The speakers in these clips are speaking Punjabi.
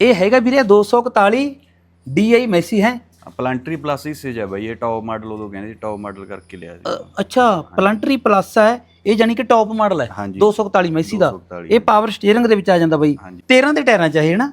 ਇਹ ਹੈਗਾ ਵੀਰੇ 241 DI ਮੈਸੀ ਹੈ। ਪਲੰਟਰੀ ਪਲੱਸ ਹਿੱਸੇ 'ਚ ਹੈ ਬਾਈ ਇਹ ਟੌਪ ਮਾਡਲ ਉਦੋਂ ਕਹਿੰਦੇ ਸੀ ਟੌਪ ਮਾਡਲ ਕਰਕੇ ਲਿਆ ਸੀ। ਅੱਛਾ ਪਲੰਟਰੀ ਪਲੱਸ ਹੈ ਇਹ ਜਾਨੀ ਕਿ ਟੌਪ ਮਾਡਲ ਹੈ। ਹਾਂਜੀ। 241 ਮੈਸੀ ਦਾ। 241 ਇਹ ਪਾਵਰ ਸਟੀਅਰਿੰਗ ਦੇ ਵਿੱਚ ਆ ਜਾਂਦਾ ਬਾਈ। ਹਾਂਜੀ। 13 ਦੇ ਟਾਇਰਾਂ ਚ ਹੈ ਨਾ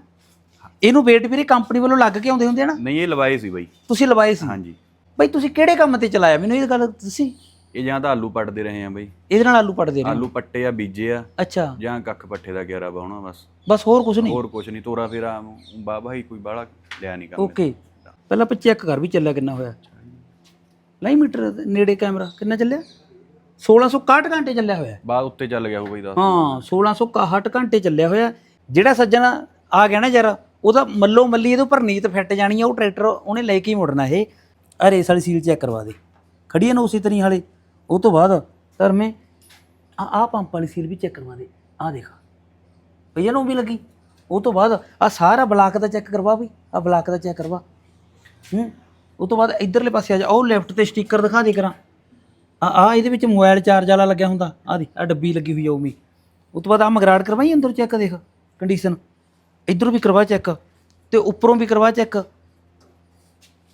ਇਹਨੂੰ ਵੇਟ ਵੀਰੇ ਕੰਪਨੀ ਵੱਲੋਂ ਲੱਗ ਕੇ ਆਉਂਦੇ ਹੁੰਦੇ ਆ ਨਾ? ਨਹੀਂ ਇਹ ਲਵਾਏ ਸੀ ਬਾਈ। ਤੁਸੀਂ ਲਵਾਏ ਸੀ? ਹਾਂਜੀ। ਬਾਈ ਤੁਸੀਂ ਕਿਹੜੇ ਕੰਮ ਤੇ ਚਲਾਇਆ? ਮੈਨੂੰ ਇਹ ਗੱਲ ਤੁਸੀਂ ਇਹ ਜਾਂ ਤਾਂ ਆਲੂ ਪੱਟਦੇ ਰਹੇ ਆ ਬਾਈ। ਇਹਦੇ ਨਾਲ ਆਲੂ ਪੜਦੇ ਰਹੇ ਆਲੂ ਪੱਟੇ ਆ ਬੀਜੇ ਆ। ਅੱਛਾ। ਜਾਂ ਕੱਖ ਪੱਠੇ ਦਾ ਗੇਰਾ ਬਾਉਣਾ ਬਸ। ਬਸ ਹੋਰ ਕੁਝ ਨਹੀਂ? ਹੋਰ ਕੁਛ ਨਹੀਂ ਤੋਰਾ ਫੇਰਾ ਬਾਬਾ ਹੀ ਕੋਈ ਬਾਹਲਾ ਲਿਆ ਨਹੀਂ ਕੰਮ। ਓਕੇ। ਪਹਿਲਾਂ ਆਪਾਂ ਚੈੱਕ ਕਰ ਵੀ ਚੱਲਿਆ ਕਿੰਨਾ ਹੋਇਆ? ਨਹੀਂ ਮੀਟਰ ਦੇ ਨੇੜੇ ਕੈਮਰਾ ਕਿੰਨਾ ਚੱਲਿਆ? 1661 ਘੰਟੇ ਚੱਲਿਆ ਹੋਇਆ। ਬਾਅਦ ਉੱਤੇ ਚੱਲ ਗਿਆ ਹੋਊ ਬਾਈ ਦਾ ਹਾਂ 1661 ਘੰਟੇ ਚੱਲਿਆ ਹੋਇਆ। ਜਿਹੜਾ ਸੱਜਣ ਆ ਗਿਆ ਨਾ ਯਾਰ ਉਹਦਾ ਮੱਲੋ ਮੱਲੀ ਇਹਦੇ ਉੱਪਰ ਨੀਤ ਫਿੱਟ ਜਾਣੀ ਆ ਉਹ ਟਰੈਕਟਰ ਉਹਨੇ ਲੈ ਕੇ ਹੀ ਮੁੜਨਾ ਇਹ। ਆ ਰੇਸ ਵਾਲੀ ਸੀਲ ਚੈੱਕ ਕਰਵਾ ਦੇ। ਖੜੀ ਆ ਨਾ ਉਸੇ ਤਰੀ ਹਾਲੇ ਉਹ ਤੋਂ ਬਾਅਦ ਧਰਮੇ ਆ ਆ ਪੰਪ ਵਾਲੀ ਸੀਲ ਵੀ ਚੈੱਕ ਕਰਵਾ ਦੇ। ਆ ਦੇਖ। ਭਈਆ ਨੂੰ ਵੀ ਲੱਗੀ। ਉਹ ਤੋਂ ਬਾਅਦ ਆ ਸਾਰਾ ਬਲਾਕ ਦਾ ਚੈੱਕ ਕਰਵਾ ਵੀ। ਆ ਬਲਾਕ ਦਾ ਚੈੱਕ ਕਰਵਾ। ਹੂੰ। ਉਹ ਤੋਂ ਬਾਅਦ ਇਧਰਲੇ ਪਾਸੇ ਆ ਜਾ। ਉਹ ਲੈਫਟ ਤੇ ਸਟicker ਦਿਖਾ ਦੇ ਕਰਾਂ। ਆ ਆ ਇਹਦੇ ਵਿੱਚ ਮੋਬਾਈਲ ਚਾਰਜ ਵਾਲਾ ਲੱਗਿਆ ਹੁੰਦਾ। ਆ ਦੀ ਆ ਡੱਬੀ ਲੱਗੀ ਹੋਈ ਆ ਉਮੀ ਉਹ ਤੋਂ ਬਾਅਦ ਆ ਮਗਰਾੜ ਕਰਵਾਈ ਅੰਦਰ ਚੈੱਕ ਦੇਖ। ਕੰਡੀਸ਼ਨ ਇਧਰੋਂ ਵੀ ਕਰਵਾ ਚੈੱਕ ਤੇ ਉੱਪਰੋਂ ਵੀ ਕਰਵਾ ਚੈੱਕ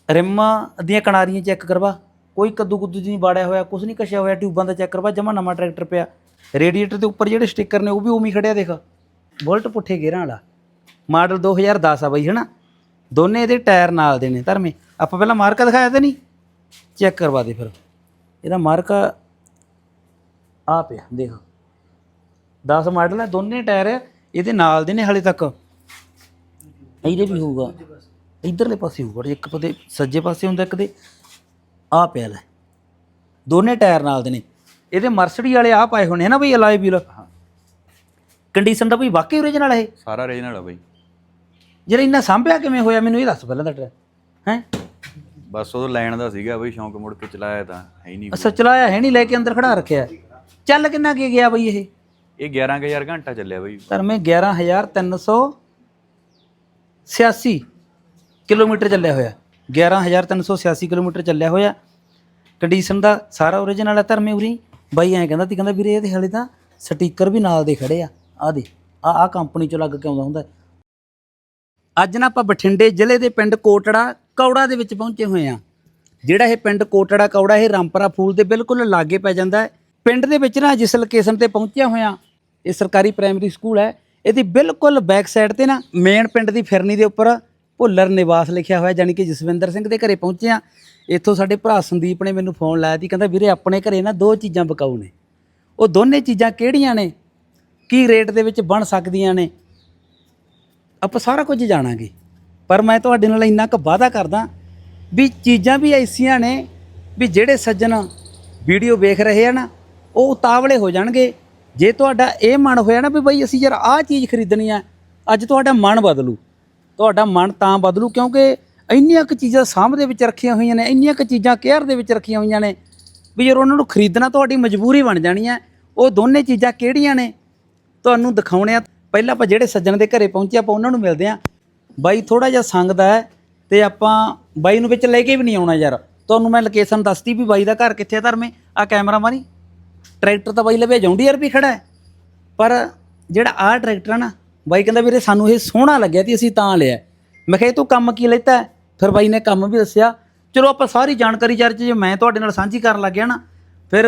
ਰਿਮਾਂ ਦੀਆਂ ਕਿਨਾਰੀਆਂ ਚੈੱਕ ਕਰਵਾ। ਕੋਈ ਕੱਦੂ ਕੁੱਦੂ ਜੀ ਨਹੀਂ ਬਾੜਿਆ ਹੋਇਆ ਕੁਝ ਨਹੀਂ ਕਸ਼ਿਆ ਹੋਇਆ, ਟਿਊਬਾਂ ਦਾ ਚੈੱਕ ਕਰਵਾ, ਜਮਾ ਨਵਾਂ ਟਰੈਕਟਰ ਪਿਆ। ਰੇਡੀਏਟਰ ਦੇ ਉੱਪਰ ਜਿਹੜੇ ਸਟicker ਨੇ, ਉਹ ਵੀ ਉਮੀ ਖੜਿਆ ਦੇਖ। ਬੁਲਟ ਪੁੱਠੇ ਗੇਰਾਂ ਵਾਲਾ। ਮਾਡਲ 2010 ਆ ਬਈ, ਹਨਾ? ਦੋਨੇ ਇਹਦੇ ਟਾਇਰ ਨਾਲ ਦੇ ਨੇ, ਧਰਮੇ। ਆਪਾਂ ਪਹਿਲਾਂ ਮਾਰਕਾ ਦਿਖਾਇਆ ਤੇ ਨਹੀਂ? ਚੈੱਕ ਕਰਵਾ ਦੇ ਫਿਰ। ਇਹਦਾ ਮਾਰਕਾ ਆ ਪਿਆ, ਦੇਖ। 10 ਮਾਡਲ ਹੈ ਦੋਨੇ ਟਾਇਰ ਇਹਦੇ ਨਾਲ ਦੇ ਨੇ ਹਲੇ ਤੱਕ। ਇਹਦੇ ਵੀ ਹੋਊਗਾ। ਇਧਰਲੇ ਪਾਸੇ ਹੋਊਗਾ, ਇੱਕ ਪਤੇ ਸੱਜੇ ਪਾਸੇ ਹੁੰਦਾ, ਇੱਕ ਦੇ। ਆ ਪਿਆ ਲੈ। ਦੋਨੇ ਟਾਇਰ ਨਾਲ ਦੇ ਨੇ। ਇਹਦੇ ਮਰਸਡੀ ਵਾਲੇ ਆ ਪਾਏ ਹੋਣੇ ਨਾ ਬਈ ਅਲਾਈ ਵੀਲ ਕੰਡੀਸ਼ਨ ਦਾ ਬਈ ਵਾਕਈ ਓਰੀਜਨਲ ਹੈ ਇਹ। ਸਾਰਾ ਰੀਜਨਲ ਆ ਬਾਈ। ਜਿਹੜਾ ਇੰਨਾ ਸਾਂਭਿਆ ਕਿਵੇਂ ਹੋਇਆ ਮੈਨੂੰ ਇਹ ਦੱਸ ਪਹਿਲਾਂ ਤਾਂ ਹੈ? ਬਸ ਉਦੋਂ ਲੈਣ ਦਾ ਸੀਗਾ ਬਈ ਸ਼ੌਂਕ ਮੁੜ ਕੇ ਚਲਾਇਆ ਤਾਂ ਹੈ ਹੀ ਨਹੀਂ ਅੱਛਾ ਚਲਾਇਆ ਹੈ ਨਹੀਂ ਲੈ ਕੇ ਅੰਦਰ ਖੜਾ ਰੱਖਿਆ। ਚੱਲ ਕਿੰਨਾ ਕੀ ਗਿਆ ਬਈ ਇਹ? ਇਹ 11000 ਘੰਟਾ ਚੱਲਿਆ ਬਈ। ਧਰਮੇ 11386 ਕਿਲੋਮੀਟਰ ਚੱਲਿਆ ਹੋਇਆ। 11386 ਕਿਲੋਮੀਟਰ ਚੱਲਿਆ ਹੋਇਆ। ਕੰਡੀਸ਼ਨ ਦਾ ਸਾਰਾ ਓਰੀਜਨਲ ਹੈ ਧਰਮੇ ਉਰੀ। ਬਾਈ ਐਂ ਕਹਿੰਦਾ ਤੀ, ਕਹਿੰਦਾ ਵੀਰੇ ਇਹਦੇ ਹਾਲੇ ਤਾਂ ਸਟicker ਵੀ ਨਾਲ ਦੇ ਖੜੇ ਆ। ਆ ਦੇ ਆ ਆ ਕੰਪਨੀ ਚੋਂ ਲੱਗ ਕੇ ਆਉਂਦਾ ਹੁੰਦਾ? ਅੱਜ ਨਾ ਆਪਾਂ ਬਠਿੰਡੇ ਜ਼ਿਲ੍ਹੇ ਦੇ ਪਿੰਡ ਕੋਟੜਾ ਕੌੜਾ ਦੇ ਵਿੱਚ ਪਹੁੰਚੇ ਹੋਏ ਆ। ਜਿਹੜਾ ਇਹ ਪਿੰਡ ਕੋਟੜਾ ਕੌੜਾ, ਇਹ ਰਾਮਪਰਾ ਫੂਲ ਦੇ ਬਿਲਕੁਲ ਲਾਗੇ ਪੈ ਜਾਂਦਾ ਹੈ। ਪਿੰਡ ਦੇ ਵਿੱਚ ਨਾ ਜਿਸ ਲੋਕੇਸ਼ਨ ਤੇ ਪਹੁੰਚਿਆ ਹੋਇਆ, ਇਹ ਸਰਕਾਰੀ ਪ੍ਰਾਇਮਰੀ ਸਕੂਲ ਹੈ। ਇਹਦੀ ਬਿਲਕੁਲ ਬੈਕ ਸਾਈਡ ਤੇ ਨਾ ਮੇਨ ਪਿੰਡ ਦੀ ਫਿਰਨੀ ਦੇ ਉੱਪਰ ਭੁੱਲਰ ਨਿਵਾਸ ਲਿਖਿਆ ਹੋਇਆ ਜਾਨੀ ਕਿ ਜਸਵਿੰਦਰ ਸਿੰਘ ਦੇ ਘਰੇ ਪਹੁੰਚੇ ਆ ਇੱਥੋਂ ਸਾਡੇ ਭਰਾ ਸੰਦੀਪ ਨੇ ਮੈਨੂੰ ਫੋਨ ਲਾਇਆ ਸੀ, ਕਹਿੰਦਾ ਵੀਰੇ ਆਪਣੇ ਘਰੇ ਨਾ ਦੋ ਚੀਜ਼ਾਂ ਬਕਾਊ ਨੇ। ਉਹ ਦੋਨੇ ਚੀਜ਼ਾਂ ਕਿਹੜੀਆਂ ਨੇ? ਕੀ ਰੇਟ ਦੇ ਵਿੱਚ ਬਣ ਸਕਦੀਆਂ ਨੇ? ਆਪਾਂ ਸਾਰਾ ਕੁਝ ਜਾਣਾਂਗੇ। ਪਰ ਮੈਂ ਤੁਹਾਡੇ ਨਾਲ ਇੰਨਾ ਕੁ ਵਾਅਦਾ ਕਰਦਾ ਵੀ ਚੀਜ਼ਾਂ ਵੀ ਐਸੀਆਂ ਨੇ ਵੀ ਜਿਹੜੇ ਸੱਜਣ ਵੀਡੀਓ ਵੇਖ ਰਹੇ ਆ ਨਾ, ਉਹ ਉਤਾਵਲੇ ਹੋ ਜਾਣਗੇ। ਜੇ ਤੁਹਾਡਾ ਇਹ ਮਨ ਹੋਇਆ ਨਾ ਵੀ ਬਈ ਅਸੀਂ ਯਾਰ ਆਹ ਚੀਜ਼ ਖਰੀਦਣੀ ਆ, ਅੱਜ ਤੁਹਾਡਾ ਮਨ ਬਦਲੂ। ਤੁਹਾਡਾ ਮਨ ਤਾਂ ਬਦਲੂ ਕਿਉਂਕਿ ਇੰਨੀਆਂ ਕੁ ਚੀਜ਼ਾਂ ਸਾਂਭ ਦੇ ਵਿੱਚ ਰੱਖੀਆਂ ਹੋਈਆਂ ਨੇ, ਇੰਨੀਆਂ ਕੁ ਚੀਜ਼ਾਂ ਕੇਅਰ ਦੇ ਵਿੱਚ ਰੱਖੀਆਂ ਹੋਈਆਂ ਨੇ ਵੀ ਯਾਰ ਉਹਨਾਂ ਨੂੰ ਖਰੀਦਣਾ ਤੁਹਾਡੀ ਮਜਬੂਰੀ ਬਣ ਜਾਣੀ ਹੈ ਉਹ ਦੋਨੇ ਚੀਜ਼ਾਂ ਕਿਹੜੀਆਂ ਨੇ? ਤੁਹਾਨੂੰ ਦਿਖਾਉਣੇ ਆ। ਪਹਿਲਾਂ ਆਪਾਂ ਜਿਹੜੇ ਸੱਜਣ ਦੇ ਘਰੇ ਪਹੁੰਚੇ, ਆਪਾਂ ਉਹਨਾਂ ਨੂੰ ਮਿਲਦੇ ਆ ਬਾਈ ਥੋੜਾ ਜਿਹਾ ਸੰਗਦਾ ਹੈ ਤੇ ਆਪਾਂ ਬਾਈ ਨੂੰ ਵਿੱਚ ਲੈ ਕੇ ਵੀ ਨਹੀਂ ਆਉਣਾ ਯਾਰ। ਤੁਹਾਨੂੰ ਮੈਂ ਲੋਕੇਸ਼ਨ ਦੱਸਤੀ ਵੀ ਬਾਈ ਦਾ ਘਰ ਕਿੱਥੇ ਆ ਧਰਮੇ ਆ ਕੈਮਰਾ ਮਾਰੀ। ਟਰੈਕਟਰ ਤਾਂ ਬਾਈ ਲਵੇ ਜੌਂਡੀਅਰ ਵੀ ਖੜਾ ਪਰ ਜਿਹੜਾ ਆਹ ਟਰੈਕਟਰ ਆ ਨਾ ਬਾਈ ਕਹਿੰਦਾ ਵੀਰੇ ਸਾਨੂੰ ਇਹ ਸੋਹਣਾ ਲੱਗਿਆ ਤੇ ਅਸੀਂ ਤਾਂ ਲਿਆ। ਮੈਂ ਕਿਹਾ, ਇਹ ਤੂੰ ਕੰਮ ਕੀ ਲੈਤਾ? ਫਿਰ ਬਾਈ ਨੇ ਕੰਮ ਵੀ ਦੱਸਿਆ। ਚਲੋ ਆਪਾਂ ਸਾਰੀ ਜਾਣਕਾਰੀ ਯਾਰ ਜੇ ਮੈਂ ਤੁਹਾਡੇ ਨਾਲ ਸਾਂਝੀ ਕਰਨ ਲੱਗਿਆ ਨਾ, ਫਿਰ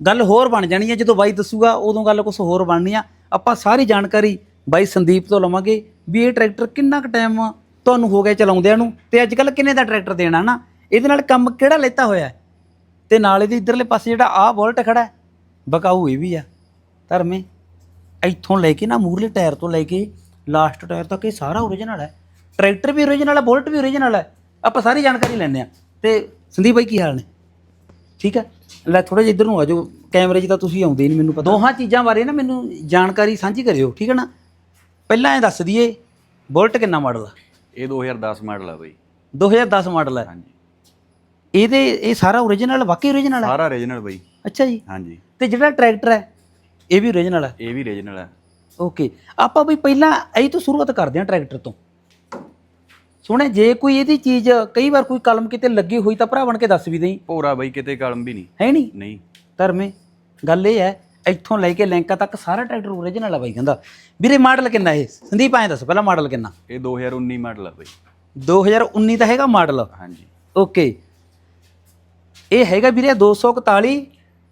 ਗੱਲ ਹੋਰ ਬਣ ਜਾਣੀ ਹੈ। ਜਦੋਂ ਬਾਈ ਦੱਸੂਗਾ, ਉਦੋਂ ਗੱਲ ਕੁਝ ਹੋਰ ਬਣਨੀ ਆ। ਆਪਾਂ ਸਾਰੀ ਜਾਣਕਾਰੀ ਬਾਈ ਸੰਦੀਪ ਤੋਂ ਲਵਾਂਗੇ ਵੀ ਇਹ ਟਰੈਕਟਰ ਕਿੰਨਾ ਕੁ ਟਾਈਮ ਤੁਹਾਨੂੰ ਹੋ ਗਿਆ ਚਲਾਉਂਦਿਆਂ ਨੂੰ ਤੇ ਅੱਜ ਕੱਲ ਕਿੰਨੇ ਦਾ ਟਰੈਕਟਰ ਦੇਣਾ ਨਾ? ਇਹਦੇ ਨਾਲ ਕੰਮ ਕਿਹੜਾ ਲੈਤਾ ਹੋਇਆ? ਹੈ? ਤੇ ਨਾਲ ਇਹਦੇ ਇਧਰਲੇ ਪਾਸੇ ਜਿਹੜਾ ਆਹ ਬੁਲਟ ਖੜਾ ਹੈ, ਬਕਾਊ ਇਹ ਵੀ ਆ। ਧਰਮੇ। ਇੱਥੋਂ ਲੈ ਕੇ ਨਾ ਮੂਰਲੇ ਟਾਇਰ ਤੋਂ ਲੈ ਕੇ ਲਾਸਟ ਟਾਇਰ ਤੱਕ ਇਹ ਸਾਰਾ ਓਰੀਜਨਲ ਹੈ। ਟਰੈਕਟਰ ਵੀ ਓਰੀਜਨਲ ਹੈ ਬੁਲਟ ਵੀ ਓਰੀਜਨਲ ਹੈ। ਆਪਾਂ ਸਾਰੀ ਜਾਣਕਾਰੀ ਲੈਣੇ ਆ ਤੇ ਸੰਦੀਪ ਬਾਈ ਕੀ ਹਾਲ ਨੇ? ਠੀਕ ਹੈ? ਲੈ ਥੋੜਾ ਜਿਹਾ ਇੱਧਰ ਨੂੰ ਆ ਜਾਓ। ਕੈਮਰੇ 'ਚ ਤਾਂ ਤੁਸੀਂ ਆਉਂਦੇ ਨਹੀਂ ਮੈਨੂੰ ਪਤਾ। ਦੋਹਾਂ ਚੀਜ਼ਾਂ ਬਾਰੇ ਨਾ ਮੈਨੂੰ ਜਾਣਕਾਰੀ ਸਾਂਝੀ ਕਰਿਓ ਠੀਕ ਹੈ ਨਾ? ਪਹਿਲਾਂ ਇਹ ਦੱਸ ਦਈਏ ਬੁਲਟ ਕਿੰਨਾ ਮਾਡਲ ਆ? ਇਹ 2010 ਮਾਡਲ ਆ ਬਾਈ। 2010 ਮਾਡਲ ਹੈ ਹਾਂਜੀ। ਇਹਦੇ ਇਹ ਸਾਰਾ ਓਰੀਜਨਲ ਵਾਕਈ ਓਰੀਜਨਲ ਹੈ ਸਾਰਾ ਰੀਜਨਲ ਬਾਈ। ਅੱਛਾ ਜੀ। ਹਾਂਜੀ। ਤੇ ਜਿਹੜਾ ਟਰੈਕਟਰ ਹੈ ਇਹ ਵੀ ਓਰੀਜਨਲ ਹੈ? ਇਹ ਵੀ ਰੀਜਨਲ ਹੈ। ਓਕੇ ਆਪਾਂ ਵੀ ਪਹਿਲਾਂ ਇਹ ਤੋਂ ਸ਼ੁਰੂਆਤ ਕਰਦੇ ਹਾਂ ਟਰੈਕਟਰ ਤੋਂ। ਸੁਣੇ ਜੇ ਕੋਈ ਇਹਦੀ ਚੀਜ਼ ਕਈ ਵਾਰ ਕੋਈ ਕਲਮ ਕਿਤੇ ਲੱਗੀ ਹੋਈ ਤਾਂ ਭਰਾ ਬਣ ਕੇ ਦੱਸ ਵੀ ਦੇਈ। ਭੋਰਾ ਬਾਈ ਕਿਤੇ ਕਲਮ ਵੀ ਨਹੀਂ। ਹੈ ਨਹੀਂ? ਨਹੀਂ। ਧਰਮੇ ਗੱਲ ਇਹ ਹੈ ਇੱਥੋਂ ਲੈ ਕੇ ਲੈਂਕਾ ਤੱਕ ਸਾਰਾ ਟਰੈਕਟਰ ਓਰੀਜਨਲ ਆ ਬਾਈ ਕਹਿੰਦਾ। ਵੀਰੇ ਮਾਡਲ ਕਿੰਨਾ ਇਹ? ਸੰਦੀਪ ਐਂ ਦੱਸ ਪਹਿਲਾਂ ਮਾਡਲ ਕਿੰਨਾ? ਇਹ 2019 ਮਾਡਲ ਆ ਬਾਈ। 2019 ਦਾ ਹੈਗਾ ਮਾਡਲ ਹਾਂਜੀ। ਓਕੇ ਇਹ ਹੈਗਾ ਵੀਰੇ 241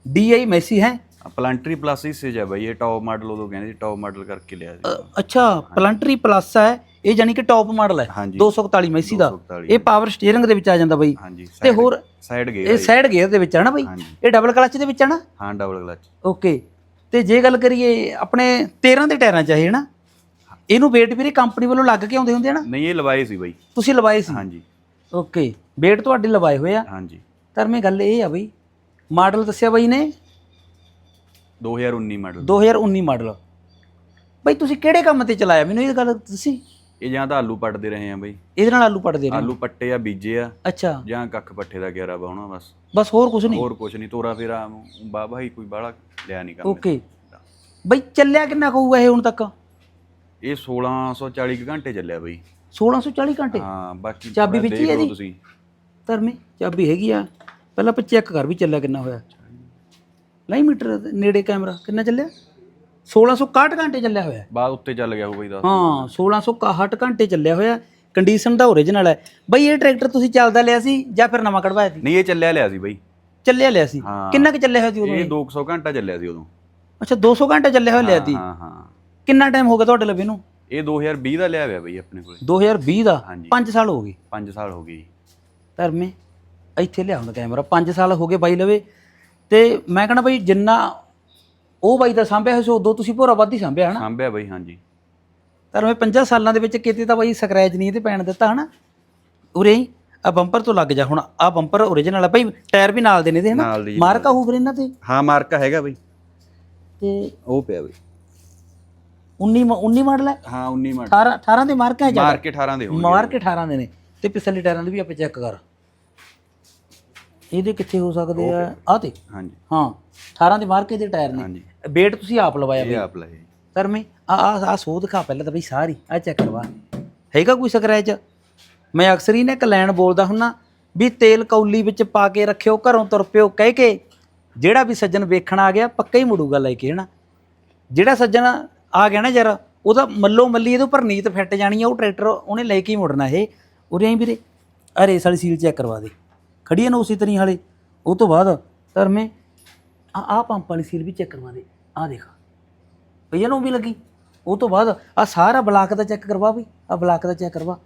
DI ਮੈਸੀ ਹੈ। ਪਲੰਟਰੀ ਪਲੱਸ ਹਿੱਸੇ 'ਚ ਹੈ ਬਾਈ ਇਹ ਟੌਪ ਮਾਡਲ ਉਦੋਂ ਕਹਿੰਦੇ ਸੀ ਟੌਪ ਮਾਡਲ ਕਰਕੇ ਲਿਆ ਸੀ। ਅੱਛਾ ਪਲੰਟਰੀ ਪਲੱਸ ਹੈ ਇਹ ਜਾਨੀ ਕਿ ਟੌਪ ਮਾਡਲ ਹੈ। ਹਾਂਜੀ। 241 ਮੈਸੀ ਦਾ 241 ਇਹ ਪਾਵਰ ਸਟੀਅਰਿੰਗ ਦੇ ਵਿੱਚ ਆ ਜਾਂਦਾ ਬਾਈ। ਹਾਂਜੀ ਤੇ ਹੋਰ ਸਾਈਡ ਗੇਅਰ ਇਹ ਸਾਈਡ ਗੇਅਰ ਦੇ ਵਿੱਚ ਹੈ ਨਾ ਬਾਈ? ਹਾਂਜੀ। ਇਹ ਡਬਲ ਕਲਚ ਦੇ ਵਿੱਚ ਹੈ ਨਾ? ਹਾਂ ਡਬਲ ਕਲਚ ਓਕੇ ਤੇ ਜੇ ਗੱਲ ਕਰੀਏ ਆਪਣੇ 13 ਦੇ ਟਾਇਰਾਂ ਚ ਹੈ ਨਾ ਇਹਨੂੰ weight ਵੀਰੇ ਕੰਪਨੀ ਵੱਲੋਂ ਲੱਗ ਕੇ ਆਉਂਦੇ ਹੁੰਦੇ ਆ ਨਾ? ਨਹੀਂ ਇਹ ਲਵਾਏ ਸੀ ਬਾਈ। ਤੁਸੀਂ ਲਵਾਏ ਸੀ? ਹਾਂਜੀ। ਓਕੇ weight ਤੁਹਾਡੇ ਲਵਾਏ ਹੋਏ ਆ। ਹਾਂਜੀ। ਧਰਮੇ ਗੱਲ ਇਹ ਆ ਬਈ। ਮਾਡਲ ਦੱਸਿਆ ਬਾਈ ਨੇ 2019 ਮਾਡਲ। 2019 ਮਾਡਲ। ਬਈ ਤੁਸੀਂ ਕਿਹੜੇ ਕੰਮ ਤੇ ਚਲਾਇਆ? ਮੈਨੂੰ ਇਹ ਗੱਲ ਤੁਸੀਂ ਇਹ ਜਾਂ ਤਾਂ ਆਲੂ ਪੱਟਦੇ ਰਹੇ ਆ ਬਾਈ। ਇਹਦੇ ਨਾਲ ਆਲੂ ਪੜਦੇ ਰਹੇ ਆਲੂ ਪੱਟੇ ਆ ਬੀਜੇ ਆ। ਅੱਛਾ। ਜਾਂ ਕੱਖ ਪੱਠੇ ਦਾ 11 ਬਾਉਣਾ ਬਸ। ਬਸ ਹੋਰ ਕੁਝ ਨਹੀਂ? ਹੋਰ ਕੁਛ ਨਹੀਂ ਤੋਰਾ ਫੇਰਾ ਬਾਬਾ ਹੀ ਕੋਈ ਬਾਹਲਾ ਲਿਆ ਨਹੀਂ ਕੰਮ। ਓਕੇ ਬਈ ਚੱਲਿਆ ਕਿੰਨਾ ਕਹੂਗਾ ਇਹ ਹੁਣ ਤੱਕ? ਇਹ 1640 ਕੁ ਘੰਟੇ ਚੱਲਿਆ ਬਾਈ। 1640 ਘੰਟੇ? ਹਾਂ ਬਾਕੀ ਚਾਬੀ ਵਿੱਚ ਹੀ ਇਹਦੀ? ਤੁਸੀਂ। ਧਰਮੇ ਚਾਬੀ ਹੈਗੀ ਆ। ਪਹਿਲਾਂ ਆਪਾਂ ਚੈੱਕ ਕਰ ਵੀ ਚੱਲਿਆ ਕਿੰਨਾ ਹੋਇਆ। ਨਹੀਂ ਮੀਟਰ ਦੇ ਨੇੜੇ ਕੈਮਰਾ ਕਿੰਨਾ ਚੱਲਿਆ? 1661 ਘੰਟੇ ਚੱਲਿਆ ਹੋਇਆ। ਬਾਅਦ ਉੱਤੇ ਚੱਲ ਗਿਆ ਹੋਊ ਬਾਈ ਦਾ ਹਾਂ 1661 ਘੰਟੇ ਚੱਲਿਆ ਹੋਇਆ ਕੰਡੀਸ਼ਨ ਦਾ ਓਰੀਜਨਲ ਹੈ। ਬਈ ਇਹ ਟਰੈਕਟਰ ਤੁਸੀਂ ਚੱਲਦਾ ਲਿਆ ਸੀ ਜਾਂ ਫਿਰ ਨਵਾਂ ਕਢਵਾਇਆ ਸੀ? ਨਹੀਂ ਇਹ ਚੱਲਿਆ ਲਿਆ ਸੀ ਬਾਈ। ਚੱਲਿਆ ਲਿਆ ਸੀ। ਹਾਂ। ਕਿੰਨਾ ਕੁ ਚੱਲਿਆ ਹੋਇਆ ਸੀ ਉਦੋਂ ਇਹ ਇਹ? 200 ਘੰਟਾ ਚੱਲਿਆ ਸੀ ਉਦੋਂ। ਅੱਛਾ 200 ਘੰਟੇ ਚੱਲਿਆ ਹੋਇਆ ਲਿਆ ਸੀ। ਹਾਂ ਹਾਂ ਕਿੰਨਾ ਟਾਈਮ ਹੋ ਗਿਆ ਤੁਹਾਡੇ ਲਵੇ ਨੂੰ? ਇਹ 2020 ਦਾ ਲਿਆ ਹੋਇਆ ਬਾਈ ਆਪਣੇ ਕੋਲੇ। 2020 ਦਾ? ਹਾਂਜੀ। 5 ਸਾਲ ਹੋ ਗਏ। 5 ਸਾਲ ਹੋ ਗਏ। ਜੀ। ਧਰਮੇ ਇੱਥੇ ਲਿਆ ਹੁਣ ਕੈਮਰਾ। 5 ਸਾਲ ਹੋ ਗਏ ਬਾਈ ਲਵੇ। ਤੇ ਮੈਂ ਕਹਣਾ ਬਾਈ ਜਿੰਨਾ ਉਹ ਬਾਈ ਦਾ ਸਾਂਭਿਆ ਹੋਇਆ ਸੀ ਉਦੋਂ ਤੁਸੀਂ ਭੋਰਾ ਵੱਧ ਹੀ ਸਾਂਭਿਆ ਹਨਾ? ਸਾਂਭਿਆ ਬਾਈ ਹਾਂਜੀ। ਧਰਮੇ 5 ਸਾਲਾਂ ਦੇ ਵਿੱਚ ਕਿਤੇ ਤਾਂ ਬਾਈ ਸਕ੍ਰੈਚ ਨਹੀਂ ਤੇ ਪੈਣ ਦਿੱਤਾ ਹਨਾ? ਉਰੇ ਆ ਬੰਪਰ ਤੋਂ ਲੱਗ ਜਾ ਹੁਣ ਆ ਬੰਪਰ ਓਰੀਜਨਲ ਆ। ਬਾਈ ਟਾਇਰ ਵੀ ਨਾਲ ਦੇ ਨੇ ਦੇ ਹਨਾ? ਨਾਲ ਦੀ ਜੀ। ਮਾਰਕਾ ਹੋਊ ਫਿਰ ਇਹਨਾਂ ਤੇ? ਹਾਂ ਮਾਰਕਾ ਹੈਗਾ ਬਾਈ। ਤੇ ਉਹ ਪਿਆ ਬਾਈ। 19 ਮ- 19 ਮਾਡਲ ਹੈ ਹਾਂ 19 ਮਾਡਲ 18 18 ਦੇ ਮਾਰਕਾ ਹੈ ਜ਼ਿਆਦਾ? ਮਾਰ ਕੇ 18 ਦੇ ਹੋਣਗੇ। ਮਾਰ ਕੇ 18 ਦੇ ਨੇ। ਤੇ ਪਿਛਲੇ ਟਾਇਰਾਂ ਦੇ ਵੀ ਆਪਾਂ ਚੈੱਕ ਕਰ। ਇਹਦੇ ਕਿੱਥੇ ਹੋ ਸਕਦੇ ਆ? ਆ ਤੇ ਹਾਂਜੀ। ਹਾਂ 18 ਦੇ ਮਾਰਕੇ ਦੇ ਟਾਇਰ ਨੇ। ਹਾਂਜੀ। ਵੇਟ ਤੁਸੀਂ ਆਪ ਲਵਾਇਆ ਬਈ। ਆਪ ਲਏ। ਧਰਮੇ ਆ ਆ ਆ ਸੋ ਦਿਖਾ ਪਹਿਲਾਂ ਤਾਂ ਬਈ ਸਾਰੀ ਆ ਚੈੱਕ ਕਰਵਾ। ਹੈਗਾ ਕੋਈ ਸਕ੍ਰੈਚ ਮੈਂ ਅਕਸਰ ਹੀ ਨੇ ਇੱਕ ਲਾਈਨ ਬੋਲਦਾ ਹੁੰਨਾ ਵੀ ਤੇਲ ਕੌਲੀ ਵਿੱਚ ਪਾ ਕੇ ਰੱਖਿਓ ਘਰੋਂ ਤੁਰ ਪਿਓ ਕਹਿ ਕੇ। ਜਿਹੜਾ ਵੀ ਸੱਜਣ ਵੇਖਣ ਆ ਗਿਆ ਪੱਕਾ ਹੀ ਮੁੜੂਗਾ ਲੈ ਕੇ ਹਨਾ? ਜਿਹੜਾ ਸੱਜਣ ਆ ਗਿਆ ਨਾ ਯਾਰ ਉਹਦਾ ਮੱਲੋ ਮੱਲੀ ਇਹਦੇ ਉੱਪਰ ਨੀਤ ਫਿੱਟ ਜਾਣੀ ਆ ਉਹ ਟਰੈਕਟਰ ਉਹਨੇ ਲੈ ਕੇ ਹੀ ਮੁੜਨਾ ਇਹ। ਉਰੇ ਆਈ ਵੀਰੇ ਆ ਰੇਸ ਵਾਲੀ ਸੀਲ ਚੈੱਕ ਕਰਵਾ ਦੇ। ਖੜੀ ਹੈ ਨਾ ਉਸੇ ਤਰੀ ਹਾਲੇ। ਉਹ ਤੋਂ ਬਾਅਦ ਧਰਮੇ ਆ ਆ ਪੰਪ ਵਾਲੀ ਸੀਲ ਵੀ ਚੈੱਕ ਕਰਵਾ ਦੇ। ਆ ਦੇਖ। ਭਈਆ ਨੂੰ ਵੀ ਲੱਗੀ। ਉਹ ਤੋਂ ਬਾਅਦ ਆ ਸਾਰਾ ਬਲਾਕ ਦਾ ਚੈੱਕ ਕਰਵਾ ਵੀ ਆ ਬਲਾਕ ਦਾ ਚੈੱਕ ਕਰਵਾ।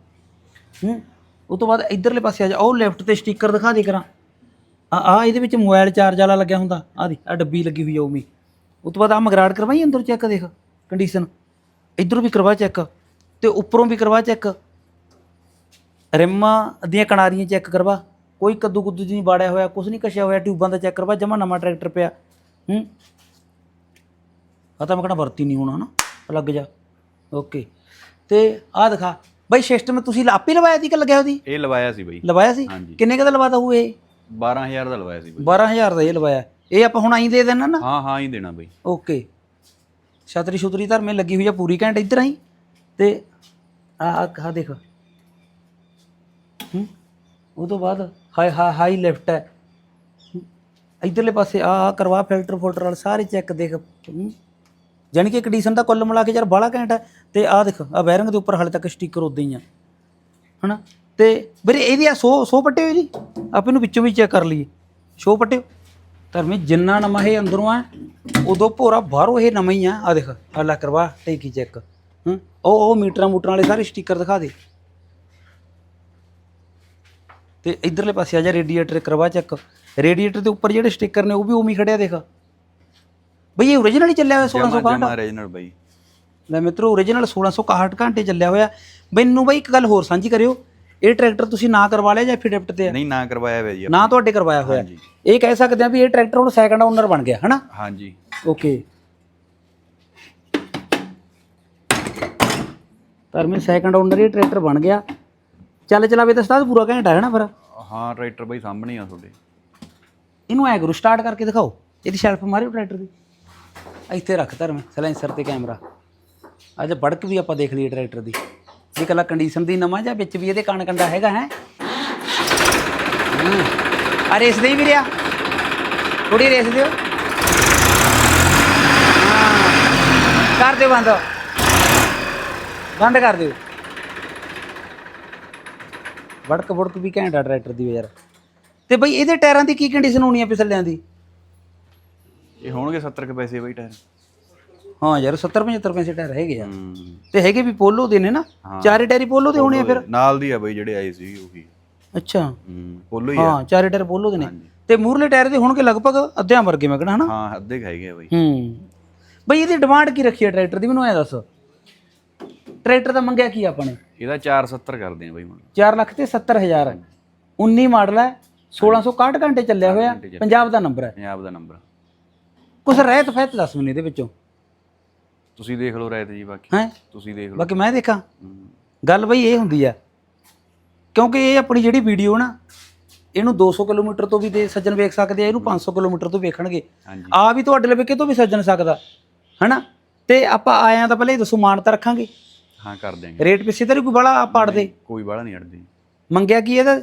ਹੂੰ। ਉਹ ਤੋਂ ਬਾਅਦ ਇਧਰਲੇ ਪਾਸੇ ਆ ਜਾ। ਉਹ ਲੈਫਟ ਤੇ ਸਟicker ਦਿਖਾ ਦੇ ਕਰਾਂ। ਆ ਆ ਇਹਦੇ ਵਿੱਚ ਮੋਬਾਈਲ ਚਾਰਜ ਵਾਲਾ ਲੱਗਿਆ ਹੁੰਦਾ। ਆ ਦੀ ਆ ਡੱਬੀ ਲੱਗੀ ਹੋਈ ਆ ਉਮੀ ਉਹ ਤੋਂ ਬਾਅਦ ਆ ਮਗਰਾੜ ਕਰਵਾਈ, ਅੰਦਰ ਚੈੱਕ ਦੇਖ। ਕੰਡੀਸ਼ਨ ਇਧਰੋਂ ਵੀ ਕਰਵਾ ਚੈੱਕ ਤੇ ਉੱਪਰੋਂ ਵੀ ਕਰਵਾ ਚੈੱਕ ਰਿਮਾਂ ਦੀਆਂ ਕਿਨਾਰੀਆਂ ਚੈੱਕ ਕਰਵਾ। ਕੋਈ ਕੱਦੂ ਕੁੱਦੂ ਨਹੀਂ ਬਾੜਿਆ ਹੋਇਆ ਕੁਝ ਨਹੀਂ ਕਸ਼ਿਆ ਹੋਇਆ ਟਿਊਬਾਂ ਦਾ ਚੈੱਕ ਕਰਵਾ ਜਮਾ ਨਵਾਂ ਟਰੈਕਟਰ ਪਿਆ। ਹੂੰ? ਆ ਤਾਂ ਮੈਂ ਕਹਣਾ ਵਰਤੀ ਨਹੀਂ ਹੋਣਾ ਹਨਾ ਲੱਗ ਜਾ। ਓਕੇ। ਤੇ ਆ ਦਿਖਾ। ਬਈ ਸਿਸਟਮ ਤੁਸੀਂ ਆਪੇ ਲਵਾਇਆ ਸੀ ਕਿ ਲੱਗਿਆ ਉਹਦੀ? ਇਹ ਲਵਾਇਆ ਸੀ ਬਾਈ। ਲਵਾਇਆ ਸੀ? ਕਿੰਨੇ ਕਦਾ ਲਵਾਤਾ ਹੋਊ ਇਹ? 12000 ਦਾ ਲਵਾਇਆ ਸੀ ਬਾਈ। 12000 ਦਾ ਇਹ ਲਵਾਇਆ। ਇਹ ਆਪਾਂ ਹੁਣ ਆਈ ਦੇ ਦੇਣਾ ਨਾ? ਹਾਂ ਹਾਂ ਹੀ ਦੇਣਾ ਬਾਈ। ਓਕੇ। ਛਤਰੀ ਛੁਤਰੀ ਧਰਮੇ ਲੱਗੀ ਹੋਈ ਆ ਪੂਰੀ ਘੰਟ ਇੱਧਰ ਆਈ। ਤੇ ਆ ਆ ਆ ਦੇਖ। ਹੂੰ? ਉਹ ਤੋਂ ਬਾਅਦ ਹਾਈ ਹਾਈ ਹਾਈ ਲੈਫਟ ਹੈ। ਹੂੰ, ਇੱਧਰਲੇ ਪਾਸੇ ਆ ਆ ਕਰਵਾ ਫਿਲਟਰ ਫੋਲਟਰ ਵਾਲ ਸਾਰੇ ਚੈੱਕ ਦੇਖ। ਹੂੰ। ਜਾਣੀ ਕਿ ਕੰਡੀਸ਼ਨ ਦਾ ਕੁੱਲ ਮਿਲਾ ਕੇ ਯਾਰ ਬਾਹਲਾ ਘੈਂਟ ਹੈ। ਤੇ ਆ ਦੇਖ ਆ ਬੈਰਿੰਗ ਦੇ ਉੱਪਰ ਹਾਲੇ ਤੱਕ ਸਟicker ਉਦਾਂ ਹੀ ਆ। ਹਨਾ? ਤੇ ਵੀਰੇ ਇਹਦੀ ਆ ਸੋ ਸੋ ਪੱਟੇ ਹੋਏ ਜੀ ਆਪ ਇਹਨੂੰ ਵਿੱਚੋਂ ਵੀ ਚੈੱਕ ਕਰ ਲਈਏ। ਸ਼ੋ ਪੱਟੇ ਧਰਮੀ ਜਿੰਨਾ ਨਵਾਂ ਇਹ ਅੰਦਰੋਂ ਆ ਉਦੋਂ ਭੋਰਾ ਬਾਹਰੋਂ ਇਹ ਨਵਾਂ ਹੀ ਆ। ਆ ਦੇਖ ਹਾਲਾ ਕਰਵਾ ਟੇਕੀ ਚੈੱਕ ਹੂੰ। ਉਹ ਉਹ ਮੀਟਰਾਂ ਮੂਟਰਾਂ ਵਾਲੇ ਸਾਰੇ ਸਟicker ਦਿਖਾ ਦੇ। ਤੇ ਇਧਰਲੇ ਪਾਸੇ ਆ ਜਾ ਰੇਡੀਏਟਰ ਕਰਵਾ ਚੈੱਕ। ਰੇਡੀਏਟਰ ਦੇ ਉੱਪਰ ਜਿਹੜੇ ਸਟicker ਨੇ ਉਹ ਵੀ ਉਵੇਂ ਹੀ ਖੜਿਆ ਦੇਖ। ਬਈ ਇਹ ਓਰੀਜਨਲ ਹੀ ਚੱਲਿਆ ਹੋਇਆ 1660 ਜਮਾ ਰੀਜਨਲ ਬਾਈ। ਲੈ ਮਿੱਤਰੋ ਓਰੀਜਨਲ 1661 ਘੰਟੇ ਚੱਲਿਆ ਹੋਇਆ। ਮੈਨੂੰ ਬਈ ਇੱਕ ਗੱਲ ਹੋਰ ਸਾਂਝੀ ਕਰਿਓ। ਇਹ ਟਰੈਕਟਰ ਤੁਸੀਂ ਨਾ ਕਰਵਾ ਲਿਆ ਜਾਂ ਐਫੀਡੈਪਟ ਤੇ ਨਹੀਂ ਨਾ ਕਰਵਾਇਆ ਹੋਇਆ ਜੀ ਨਾ ਤੁਹਾਡੇ ਕਰਵਾਇਆ ਹੋਇਆ। ਇਹ ਕਹਿ ਸਕਦੇ ਆ ਵੀ ਇਹ ਟਰੈਕਟਰ ਹੁਣ ਸੈਕੰਡ ਓਨਰ ਬਣ ਗਿਆ ਹਨਾ? ਹਾਂਜੀ। ਓਕੇ ਧਰਮੇ ਸੈਕੰਡ ਓਨਰ ਇਹ ਟਰੈਕਟਰ ਬਣ ਗਿਆ। ਚੱਲ ਚਲਾਵੇ ਤਾਂ ਸਤਾਦ ਪੂਰਾ ਘੰਟਾ ਹੈ ਨਾ ਫਿਰ। ਹਾਂ ਟਰੈਕਟਰ ਬਾਈ ਸਾਹਮਣੇ ਆ ਤੁਹਾਡੇ। ਇਹਨੂੰ ਐ ਕਰੋ ਸਟਾਰਟ ਕਰਕੇ ਦਿਖਾਓ। ਇਹਦੀ ਸ਼ੈਲਫ ਮਾਰਿਓ ਟਰੈਕਟਰ ਦੀ। ਇੱਥੇ ਰੱਖ ਧਰਮੇ ਸਲੈਂਸਰ ਤੇ ਕੈਮਰਾ ਅੱਜ ਬੜਕ ਵੀ ਆਪਾਂ ਦੇਖ ਲਈਏ ਟਰੈਕਟਰ ਦੀ। ਇਹ ਕੱਲਾ ਕੰਡੀਸ਼ਨ ਦੀ ਨਵਾਂ ਜਾਂ ਵਿੱਚ ਵੀ ਇਹਦੇ ਕਣ ਕੰਡਾ ਹੈਗਾ ਹੈ? ਆ ਰੇਸ ਦੇ ਵੀ ਰਿਆ ਥੋੜੀ ਰੇਸ ਦਿਓ। ਦਿਓ ਬੰਦ। ਬੰਦ ਕਰ ਦਿਓ। ਵੜਕ ਵੜਕ ਵੀ ਘੈਂਟਾ ਟਰੈਕਟਰ ਦੀ ਯਾਰ ਤੇ ਬਈ ਇਹਦੇ ਟਾਇਰਾਂ ਦੀ ਕੀ ਕੰਡੀਸ਼ਨ ਹੋਣੀ ਆ ਪਿਛਲਿਆਂ ਦੀ? ਇਹ ਹੋਣਗੇ 70 ਕੁ ਪੈਸੇ ਬਈ ਟਾਇਰ। ਹਾਂ ਯਾਰ 70 75 ਪੈਸੇ ਟਾਇਰ ਹੈਗੇ ਆ। ਹੂੰ। ਤੇ ਹੈਗੇ ਵੀ ਪੋਲੋ ਦੇ ਨੇ ਨਾ? ਚਾਰੇ ਟਾਇਰ ਹੀ ਪੋਲੋ ਦੇ ਹੋਣੇ ਆ ਫਿਰ? ਨਾਲ ਦੀ ਆ ਬਈ ਜਿਹੜੇ ਆਏ ਸੀ ਉਹੀ ਅੱਛਾ। ਹੂੰ ਪੋਲੋ ਹੀ ਆ। ਹਾਂ ਚਾਰੇ ਟਾਇਰ ਪੋਲੋ ਦੇ ਨੇ। ਤੇ ਮੂਰਲੇ ਟਾਇਰ ਦੇ ਹੋਣਗੇ ਲਗਭਗ ਅੱਧਿਆਂ ਵਰਗੇ ਮੈਂ ਕਹਣਾ ਹਨਾ? ਹਾਂ ਅੱਧੇ ਆ ਬਈ। ਹੂੰ। ਬਈ ਇਹਦੀ ਡਿਮਾਂਡ ਕੀ ਰੱਖੀ ਹੈ ਟਰੈਕਟਰ ਦੀ? ਮੈਨੂੰ ਐ ਦੱਸ। ਟਰੈਕਟਰ ਦਾ ਮੰਗਿਆ ਕੀ ਆਪਾਂ ਨੇ? ਇਹਦਾ 470 ਕਰਦੇ ਆ ਬਈ ਹੁਣ। 4 ਲੱਖ ਤੇ 70000 19 ਮਾਡਲ ਹੈ 1661 ਘੰਟੇ ਚੱਲਿਆ ਹੋਇਆ ਪੰਜਾਬ ਦਾ ਨੰਬਰ ਹੈ। ਪੰਜਾਬ ਦਾ ਨੰਬਰ ਕੁਛ ਰਹਿਤ ਫਹਿਤ ਦੱਸ ਮੈਨੂੰ ਇਹਦੇ ਵਿੱਚੋਂ। ਤੁਸੀਂ ਦੇਖ ਲਓ ਰਾਇਤ ਜੀ ਬਾਕੀ। ਹੈ? ਤੁਸੀਂ ਦੇਖ ਲਓ। ਬਾਕੀ ਮੈਂ ਦੇਖਾਂ। ਗੱਲ ਬਈ ਇਹ ਹੁੰਦੀ ਆ ਕਿਉਂਕਿ ਇਹ ਆਪਣੀ ਜਿਹੜੀ ਵੀਡੀਓ ਨਾ ਇਹਨੂੰ 200 ਕਿਲੋਮੀਟਰ ਤੋਂ ਵੀ ਦੇ ਸੱਜਣ ਵੇਖ ਸਕਦੇ ਆ ਇਹਨੂੰ 500 ਕਿਲੋਮੀਟਰ ਤੋਂ ਵੇਖਣਗੇ। ਆ ਵੀ ਤੁਹਾਡੇ ਲਈ ਕਿਤੋਂ ਵੀ ਸੱਜਣ ਸਕਦਾ ਹਨਾ? ਤੇ ਆਪਾਂ ਆਇਆਂ ਤਾਂ ਪਹਿਲੇ ਦੱਸੋ ਮਾਨਤਾ ਰੱਖਾਂਗੇ। ਹਾਂ ਕਰ ਦਿਆਂਗੇ। ਰੇਟ ਪਿੱਛੇ ਤਾਂ ਨੀ ਕੋਈ ਬੜਾ ਪਾੜਦੇ ਕੋਈ ਬਾਹਲਾ ਨਹੀਂ ਅੜਦੀ। ਮੰਗਿਆ ਕੀ ਇਹਦਾ?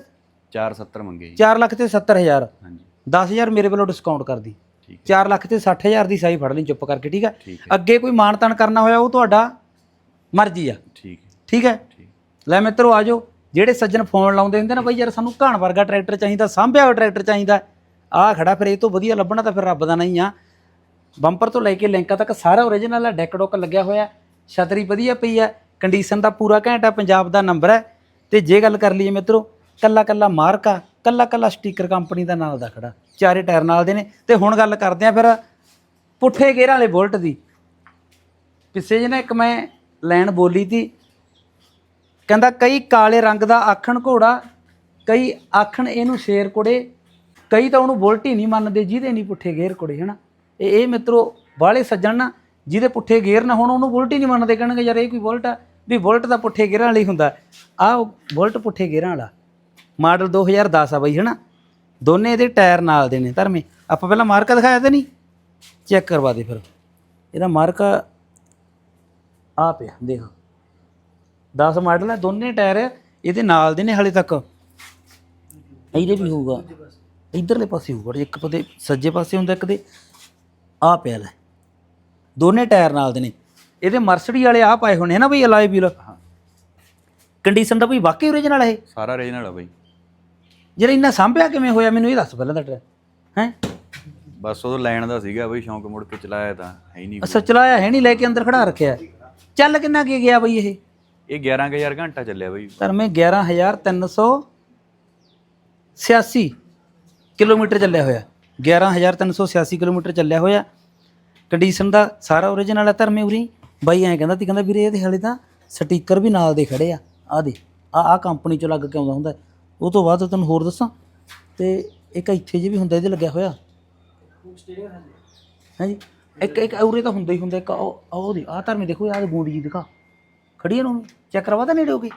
470 ਮੰਗੇ ਜੀ। 4 ਲੱਖ ਤੇ 70000 ਹਾਂਜੀ। 10000 ਮੇਰੇ ਵੱਲੋਂ ਡਿਸਕਾਊਂਟ ਕਰ ਦੀ। ਠੀਕ 4 ਲੱਖ ਤੇ 60000 ਦੀ ਸਾਈ ਫੜ ਲਈ ਚੁੱਪ ਕਰਕੇ ਠੀਕ ਹੈ? ਅੱਗੇ ਕੋਈ ਮਾਨਤਾਨ ਕਰਨਾ ਹੋਇਆ ਉਹ ਤੁਹਾਡਾ ਮਰਜ਼ੀ ਆ। ਠੀਕ ਠੀਕ ਹੈ? ਲੈ ਮਿੱਤਰੋ ਆਜੋ ਜਿਹੜੇ ਸੱਜਣ ਫੋਨ ਲਾਉਂਦੇ ਹੁੰਦੇ ਨਾ ਬਈ ਯਾਰ ਸਾਨੂੰ ਘਾਣ ਵਰਗਾ ਟਰੈਕਟਰ ਚਾਹੀਦਾ ਸਾਂਭਿਆ ਹੋਇਆ ਟਰੈਕਟਰ ਚਾਹੀਦਾ। ਆ ਖੜਾ ਫਿਰ ਇਹ ਤੋਂ ਵਧੀਆ ਲੱਭਣਾ ਤਾਂ ਫਿਰ ਰੱਬ ਦਾ ਨਹੀਂ ਆ। ਬੰਪਰ ਤੋਂ ਲੈ ਕੇ ਲਿੰਕਾਂ ਤੱਕ ਸਾਰਾ ਓਰੀਜਨਲ ਹੈ ਡੈਕ ਡੁੱਕ ਲੱਗਿਆ ਹੋਇਆ। ਛਤਰੀ ਵਧੀਆ ਪਈ ਹੈ ਕੰਡੀਸ਼ਨ ਦਾ ਪੂਰਾ ਘੈਂਟ ਹੈ ਪੰਜਾਬ ਦਾ ਨੰਬਰ ਹੈ ਤੇ ਜੇ ਗੱਲ ਕਰ ਲਈਏ ਮਿੱਤਰੋ, ਕੱਲਾ ਕੱਲਾ ਮਾਰਕਾ ਕੱਲਾ ਕੱਲਾ ਸਟicker ਕੰਪਨੀ ਦਾ ਨਾਲ ਦਾ ਖੜਾ। ਚਾਰੇ ਟਾਇਰ ਨਾਲ ਦੇ ਨੇ। ਤੇ ਹੁਣ ਗੱਲ ਕਰਦੇ ਆ ਫਿਰ ਪੁੱਠੇ ਗੇਅਰ ਵਾਲੇ ਬੁਲਟ ਦੀ। ਪਿੱਛੇ ਜੇ ਇੱਕ ਮੈਂ ਲੈਣ ਬੋਲੀ ਤੀ। ਕਹਿੰਦਾ, ਕਈ ਕਾਲੇ ਰੰਗ ਦਾ ਆਖਣ ਘੋੜਾ, ਕਈ ਆਖਣ ਇਹਨੂੰ ਸ਼ੇਰ ਕੁੜੇ, ਕਈ ਤਾਂ ਉਹਨੂੰ ਬੁਲਟ ਹੀ ਨਹੀਂ ਮੰਨਦੇ, ਜਿਹਦੇ ਨਹੀਂ ਪੁੱਠੇ ਗੇਅਰ ਕੁੜੇ, ਹਨਾ? ਇਹ ਇਹ ਮਿੱਤਰੋ ਬਾਹਲੇ ਸੱਜਣ ਨਾ, ਜਿਹਦੇ ਪੁੱਠੇ ਗੇਅਰ ਨਾ ਹੁਣ ਉਹਨੂੰ ਬੁਲਟ ਹੀ ਨਹੀਂ ਮੰਨਦੇ, ਕਹਿਣਗੇ, ਯਾਰ, ਇਹ ਕੋਈ ਬੁਲਟ ਆ? ਵੀ ਬੁਲਟ ਦਾ ਪੁੱਠੇ ਗੇਰਾਂ ਵਾਲੀ ਹੁੰਦਾ। ਆਹ ਬੁਲਟ ਪੁੱਠੇ ਗੇਰਾਂ ਵਾਲਾ। ਮਾਡਲ 2010 ਆ ਬਈ, ਹਨਾ? ਦੋਨੇ ਇਹਦੇ ਟਾਇਰ ਨਾਲ ਦੇ ਨੇ ਧਰਮੇ। ਆਪਾਂ ਪਹਿਲਾਂ ਮਾਰਕਾ ਦਿਖਾਇਆ ਤਾਂ ਨਹੀਂ? ਚੈੱਕ ਕਰਵਾ ਦੇ ਫਿਰ। ਇਹਦਾ ਮਾਰਕਾ ਆ ਪਿਆ, ਦੇਖ। 10 ਮਾਡਲ ਆ, ਦੋਨੇ ਟਾਇਰ ਇਹਦੇ ਨਾਲ ਦੇ ਨੇ ਹਲੇ ਤੱਕ। ਇਹਦੇ ਵੀ ਹੋਊਗਾ। ਇਧਰਲੇ ਪਾਸੇ ਹੋਊਗਾ, ਇੱਕ ਪਤੇ ਸੱਜੇ ਪਾਸੇ ਹੁੰਦਾ, ਇੱਕ ਦੇ ਆ ਪਿਆ ਲੈ। ਦੋਨੇ ਟਾਇਰ ਨਾਲ ਦੇ ਨੇ। ਇਹਦੇ ਮਰਸਡੀ ਵਾਲੇ ਆ ਪਾਏ ਹੋਣੇ ਨਾ ਬਈ ਅਲਾਈ ਵੀਲ। ਕੰਡੀਸ਼ਨ ਦਾ ਬਈ ਵਾਕਈ ਓਰੀਜਨਲ ਹੈ ਸਾਰਾ ਰੀਜਨਲ ਆ ਬਈ। ਜਿਹੜਾ ਇੰਨਾ ਸਾਂਭਿਆ ਕਿਵੇਂ ਹੋਇਆ ਮੈਨੂੰ ਇਹ ਦੱਸ ਪਹਿਲਾਂ ਤਾਂ ਹੈ? ਬਸ ਉਹ ਲੈਣ ਦਾ ਸੀਗਾ ਬਈ ਸ਼ੌਂਕ ਮੁੜ ਕੇ ਚਲਾਇਆ ਤਾਂ ਹੈ ਹੀ ਨਹੀਂ ਅਸਾ ਚਲਾਇਆ ਹੈ ਨਹੀਂ ਲੈ ਕੇ ਅੰਦਰ ਖੜਾ ਰੱਖਿਆ। ਚੱਲ ਕਿੰਨਾ ਕੀ ਗਿਆ ਬਈ ਇਹ? ਇਹ 11000 ਘੰਟਾ ਚੱਲਿਆ ਬਈ। ਧਰਮੇ 11386 ਕਿਲੋਮੀਟਰ ਚੱਲਿਆ ਹੋਇਆ। 11386 ਕਿਲੋਮੀਟਰ ਚੱਲਿਆ ਹੋਇਆ। ਕੰਡੀਸ਼ਨ ਦਾ ਸਾਰਾ ਓਰੀਜਨਲ ਹੈ ਧਰਮੇ ਉਰੀ। ਬਾਈ ਐਂ ਕਹਿੰਦਾ ਤੀ, ਕਹਿੰਦਾ ਵੀਰੇ ਇਹਦੇ ਹਾਲੇ ਤਾਂ ਸਟicker ਵੀ ਨਾਲ ਦੇ ਖੜੇ ਆ ਆ ਦੇ ਆ ਆ ਕੰਪਨੀ ਚੋਂ ਲੱਗ ਕੇ ਆਉਂਦਾ ਹੁੰਦਾ। ਉਹ ਤੋਂ ਬਾਅਦ ਤੈਨੂੰ ਹੋਰ ਦੱਸਾਂ, ਤੇ ਇੱਕ ਇੱਥੇ ਜੇ ਵੀ ਹੁੰਦਾ, ਇਹਦੇ ਲੱਗਿਆ ਹੋਇਆ। ਹਾਂਜੀ ਇੱਕ ਇੱਕ ਉਰੇ ਤਾਂ ਹੁੰਦਾ ਹੀ ਹੁੰਦਾ, ਇੱਕ ਉਹ ਉਹ ਉਹਦੀ ਆ ਧਰਮੇ ਦੇਖੋ, ਆਹ ਗੂੰਦ ਜੀ ਦਿਖਾ। ਖੜੀ ਹੈ ਨੂੰ ਚੈੱਕ ਕਰਵਾ ਤਾਂ ਨੇੜੇ ਹੋ ਗਈ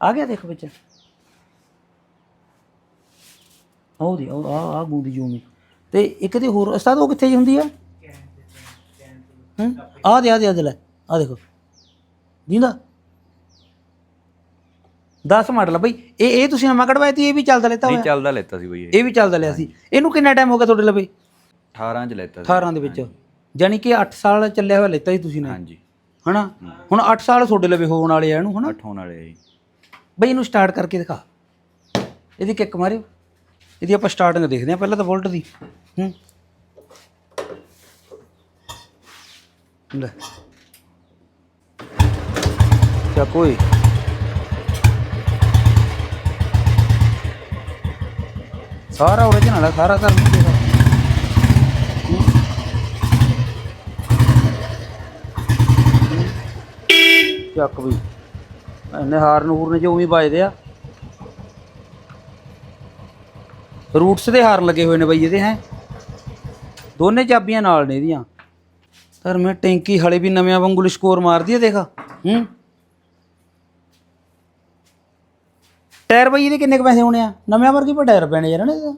ਆ ਗਿਆ ਦੇਖ ਵਿੱਚ। ਉਹਦੀ ਉਹ ਆ ਆ ਗੂੰਦੀ ਜੂਮੀ ਤੇ ਇੱਕ ਦੀ ਹੋਰ, ਉਸਤਾਦ ਉਹ ਕਿੱਥੇ ਜੀ ਹੁੰਦੀ ਆ? ਹੂੰ? ਆ ਦੇ ਆ ਦੇ ਆ ਦੇ ਲੈ। ਆ ਦੇਖੋ। ਦੀਂਦਾ। 10 ਮਾਡਲ ਬਈ। ਇਹ ਇਹ ਤੁਸੀਂ ਨਵਾਂ ਕਢਵਾਇਆ ਤੀ ਇਹ ਵੀ ਚੱਲਦਾ ਲੈਤਾ ਨਹੀਂ ਹੋਇਆ? ਚੱਲਦਾ ਲੈਤਾ ਸੀ ਬਈ ਇਹ। ਇਹ ਵੀ ਚੱਲਦਾ ਲਿਆ ਸੀ। ਇਹਨੂੰ ਕਿੰਨਾ ਟਾਈਮ ਹੋ ਗਿਆ ਤੁਹਾਡੇ ਲਵੇ 18 ਚ ਲੈਤਾ ਸੀ। 18 ਦੇ ਵਿੱਚ। ਯਾਨੀ ਕਿ 8 ਸਾਲ ਚੱਲਿਆ ਹੋਇਆ ਲੈਤਾ ਸੀ ਤੁਸੀਂ ਨੇ। ਹਾਂਜੀ। ਹਨਾ? ਹੁਣ 8 ਸਾਲ ਤੁਹਾਡੇ ਲਵੇ ਹੋਣ ਵਾਲੇ ਆ ਇਹਨੂੰ ਹਨਾ? 8 ਹੋਣ ਵਾਲੇ ਆ ਜੀ। ਬਈ ਇਹਨੂੰ ਸਟਾਰਟ ਕਰਕੇ ਦਿਖਾ। ਇਹਦੀ ਕਿੱਕ ਮਾਰਿਓ। ਇਹਦੀ ਆਪਾਂ ਸਟਾਰਟਿੰਗ ਦੇਖਦੇ ਹਾਂ ਪਹਿਲਾਂ ਤਾਂ ਵੋਲਟ ਦੀ। ਹੂੰ। ਲੈ। ਕਿਆ ਕੋਈ। ਸਾਰਾ ਓਰੀਜਨਲ ਹੈ ਸਾਰਾ ਧਰਮ ਦੇਖੋ। ਚੱਕ ਵੀ। ਇਹਨੇ ਹਾਰਨ ਹੂਰਨ ਨੇ ਜੋ ਉਵੇਂ ਵੱਜਦੇ ਆ। ਰੂਟਸ ਦੇ ਹਾਰ ਲੱਗੇ ਹੋਏ ਨੇ ਬਈ ਇਹਦੇ, ਹੈ। ਦੋਨੇ ਚਾਬੀਆਂ ਨਾਲ ਨੇ ਇਹਦੀਆਂ। ਪਰ ਟੈਂਕੀ ਹਲੇ ਵੀ ਨਵਿਆਂ ਵਾਂਗੂ ਸਕੋਰ ਮਾਰਦੀ ਆ, ਦੇਖ। ਹੂੰ। ਟਾਇਰ ਬਈ ਇਹਦੇ ਕਿੰਨੇ ਕੁ ਪੈਸੇ ਹੋਣੇ ਆ? ਨਵਿਆਂ ਵਰਗੇ ਪਰ ਟਾਇਰ ਪੈਣੇ ਯਾਰ ਨਾ ਇਹਦੇ।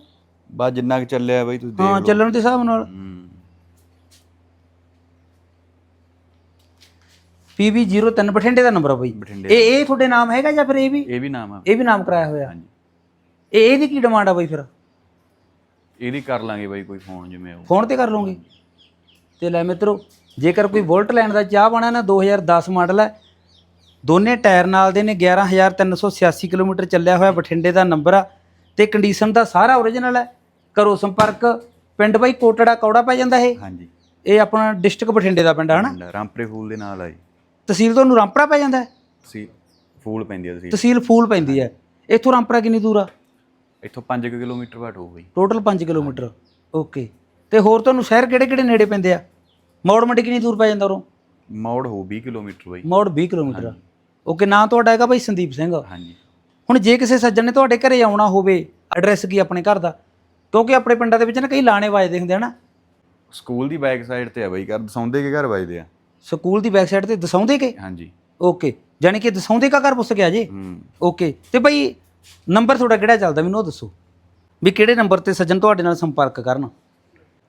ਬਸ ਜਿੰਨਾ ਕੁ ਚੱਲਿਆ ਬਈ ਤੁਸੀਂ ਦੇਖ ਹਾਂ ਲਓ। ਚੱਲਣ ਦੇ ਹਿਸਾਬ ਨਾਲ। ਹੂੰ। PB03 ਬਠਿੰਡੇ ਦਾ ਨੰਬਰ ਆ ਬਈ। ਬਠਿੰਡੇ ਇਹ ਇਹ ਤੁਹਾਡੇ ਨਾਮ ਹੈਗਾ ਜਾਂ ਫਿਰ ਇਹ ਵੀ? ਇਹ ਵੀ ਨਾਮ ਆ। ਇਹ ਵੀ ਨਾਮ ਕਰਾਇਆ ਹੋਇਆ। ਹਾਂਜੀ। ਇਹ ਇਹਦੀ ਕੀ ਡਿਮਾਂਡ ਆ ਬਈ ਫਿਰ? ਇਹਦੀ ਕਰ ਲਾਂਗੇ ਬਈ ਕੋਈ ਫੋਨ ਜਿਵੇਂ ਉਹ ਫੋਨ ਤੇ ਕਰ ਲਓਗੇ ਤੇ ਲੈ ਮਿੱਤਰੋ ਜੇਕਰ ਕੋਈ ਵੋਲਟ ਲੈਣ ਦਾ ਚਾਹ ਬਣਾ ਨਾ 2010 ਮਾਡਲ ਹੈ ਦੋਨੇ ਟਾਇਰ ਨਾਲ ਦੇ ਨੇ 11386 ਕਿਲੋਮੀਟਰ ਚੱਲਿਆ ਹੋਇਆ ਬਠਿੰਡੇ ਦਾ ਨੰਬਰ ਆ ਤੇ ਕੰਡੀਸ਼ਨ ਦਾ ਸਾਰਾ ਓਰੀਜਨਲ ਹੈ ਕਰੋ ਸੰਪਰਕ ਪਿੰਡ ਬਾਈ ਕੋਟੜਾ ਕੌੜਾ ਪੈ ਜਾਂਦਾ ਇਹ। ਹਾਂਜੀ। ਇਹ ਆਪਣਾ ਡਿਸਟ੍ਰਿਕਟ ਬਠਿੰਡੇ ਦਾ ਪਿੰਡ ਹੈ ਹਨਾ? ਰਾਮਪਰੇ ਫੂਲ ਦੇ ਨਾਲ ਆ ਜੀ। ਤਹਿਸੀਲ ਤੁਹਾਨੂੰ ਰਾਮਪਰਾ ਪੈ ਜਾਂਦਾ? ਹੈ ਤੁਸੀਂ ਫੂਲ ਪੈਂਦੀ ਆ ਤੁਸੀਂ ਤਹਿਸੀਲ ਫੂਲ ਪੈਂਦੀ ਹੈ ਇੱਥੋਂ ਰਾਮਪਰਾ ਕਿੰਨੀ ਦੂਰ ਆ? ਇੱਥੋਂ 5 ਕਿਲੋਮੀਟਰ ਬਾਟ ਹੋਊਗਾ ਜੀ। Total 5 kilometre. ਓਕੇ ਤੇ ਹੋਰ ਤੁਹਾਨੂੰ ਸ਼ਹਿਰ ਕਿਹੜੇ ਕਿਹੜੇ ਨੇੜੇ ਪੈਂਦੇ ਆ? ਮੌੜ ਮੰਡੀ ਕਿੰਨੀ ਦੂਰ ਪੈ ਜਾਂਦਾ ਉਰੋਂ? ਮੌੜ ਹੋਊ 20 ਕਿਲੋਮੀਟਰ ਬਾਈ। ਮੌੜ 20 ਕਿਲੋਮੀਟਰ ਓਕੇ ਨਾਂ ਤੁਹਾਡਾ ਹੈਗਾ ਭਾਈ ਸੰਦੀਪ ਸਿੰਘ। ਹਾਂਜੀ। ਹੁਣ ਜੇ ਕਿਸੇ ਸੱਜਣ ਨੇ ਤੁਹਾਡੇ ਘਰੇ ਆਉਣਾ ਹੋਵੇ ਐਡਰੈਸ ਕੀ ਆਪਣੇ ਘਰ ਦਾ? ਕਿਉਂਕਿ ਆਪਣੇ ਪਿੰਡਾਂ ਦੇ ਵਿੱਚ ਨਾ ਕਈ ਲਾਣੇ ਵੱਜਦੇ ਹੁੰਦੇ ਆ ਨਾ। ਸਕੂਲ ਦੀ ਬੈਕ ਸਾਈਡ ਤੇ ਆ ਬਾਈ ਘਰ ਦਸੌਂਦੇ ਕੇ ਘਰ ਵੱਜਦੇ ਆ। ਸਕੂਲ ਦੀ ਬੈਕ ਸਾਈਡ ਤੇ ਦਸਾਉਂਦੇ ਕੇ? ਹਾਂਜੀ। ਓਕੇ ਯਾਨੀ ਕਿ ਦਸਾਉਂਦੇ ਕਾ ਘਰ ਪੁੱਛ ਗਿਆ ਜੀ? ਹੂੰ। ਓਕੇ ਤੇ ਭਾਈ ਨੰਬਰ ਤੁਹਾਡਾ ਕਿਹੜਾ ਚੱਲਦਾ ਮੈਨੂੰ ਉਹ ਦੱਸੋ। ਵੀ ਕਿਹੜੇ ਨੰਬਰ ਤੇ ਸੱਜਣ ਤੁਹਾਡੇ ਨਾਲ ਸੰਪਰਕ ਕਰਨ?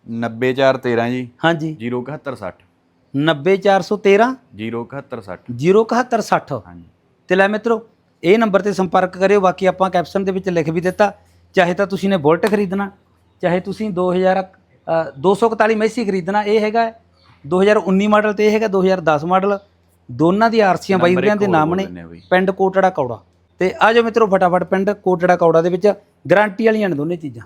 90413 ਜੀ। ਹਾਂਜੀ। 07160 90413 07160 07160 ਹਾਂਜੀ। ਤੇ ਲੈ ਮਿੱਤਰੋ ਇਹ ਨੰਬਰ ਤੇ ਸੰਪਰਕ ਕਰਿਓ ਬਾਕੀ ਆਪਾਂ ਕੈਪਸ਼ਨ ਦੇ ਵਿੱਚ ਲਿਖ ਵੀ ਦਿੱਤਾ। ਚਾਹੇ ਤਾਂ ਤੁਸੀਂ ਨੇ ਬੁਲਟ ਖਰੀਦਣਾ ਚਾਹੇ ਤੁਸੀਂ 2000 ਅ, 241 ਮੈਸੀ ਖਰੀਦਣਾ ਇਹ ਹੈਗਾ 2019 ਮਾਡਲ ਤੇ ਇਹ ਹੈਗਾ 2010 ਮਾਡਲ। ਦੋਨਾਂ ਦੀ ਆਰਸੀਆਂ ਬਾਈ ਵੀਰਾਂ ਦੇ ਨਾਮ ਨੇ। ਪਿੰਡ ਕੋਟੜਾ ਕੌੜਾ। ਤੇ ਆ ਜਾਓ ਮਿੱਤਰੋ ਫਟਾਫਟ ਪਿੰਡ ਕੋਟੜਾ ਕੌੜਾ ਦੇ ਵਿੱਚ ਗਾਰੰਟੀ ਵਾਲੀਆਂ ਨੇ ਦੋਨੇ ਚੀਜ਼ਾਂ।